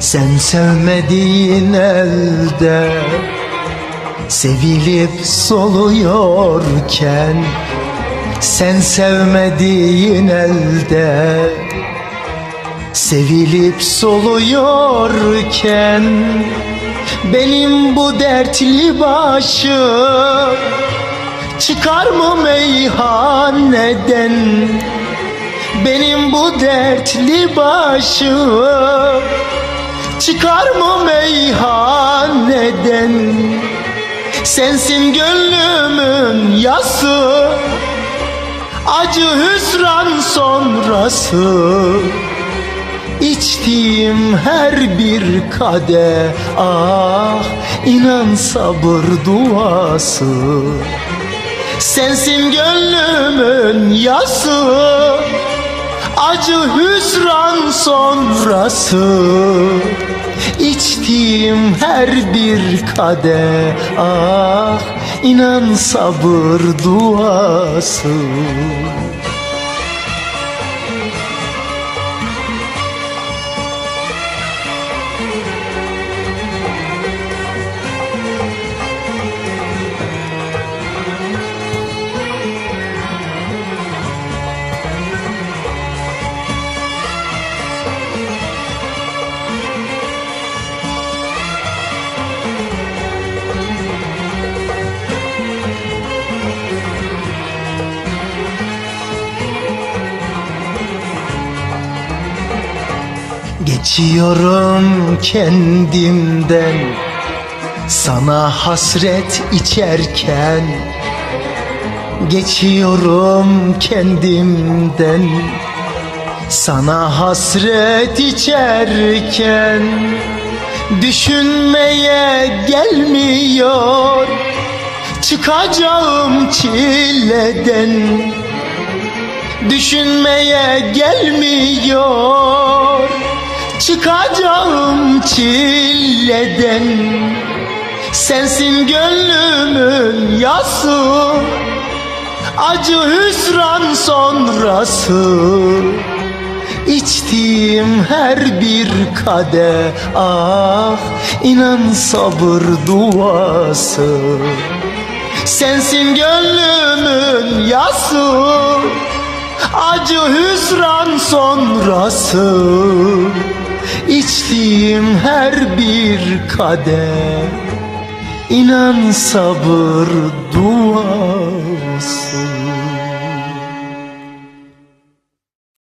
Sen sevmediğin elde Sevilip soluyorken Sen sevmediğin elde Sevilip soluyorken Benim bu dertli başım Çıkar mı meyhaneden Benim bu dertli başım Çıkar mı meyhaneden Sensin gönlümün yası. Acı hüsran sonrası. İçtiğim her bir kade Ah inan sabır duası. Sensin gönlümün yası Acı hüsran sonrası. İçtiğim her bir kade Ah inan sabır duası Geçiyorum kendimden. Sana hasret içerken Geçiyorum kendimden. Sana hasret içerken Düşünmeye gelmiyor. Çıkacağım çileden. Düşünmeye gelmiyor Çıkacağım çileden Sensin gönlümün yası. Acı hüsran sonrası. İçtiğim her bir kade Ah inan sabır duası. Sensin gönlümün yası. Acı hüsran sonrası İçtiğim her bir kade İnan sabır duası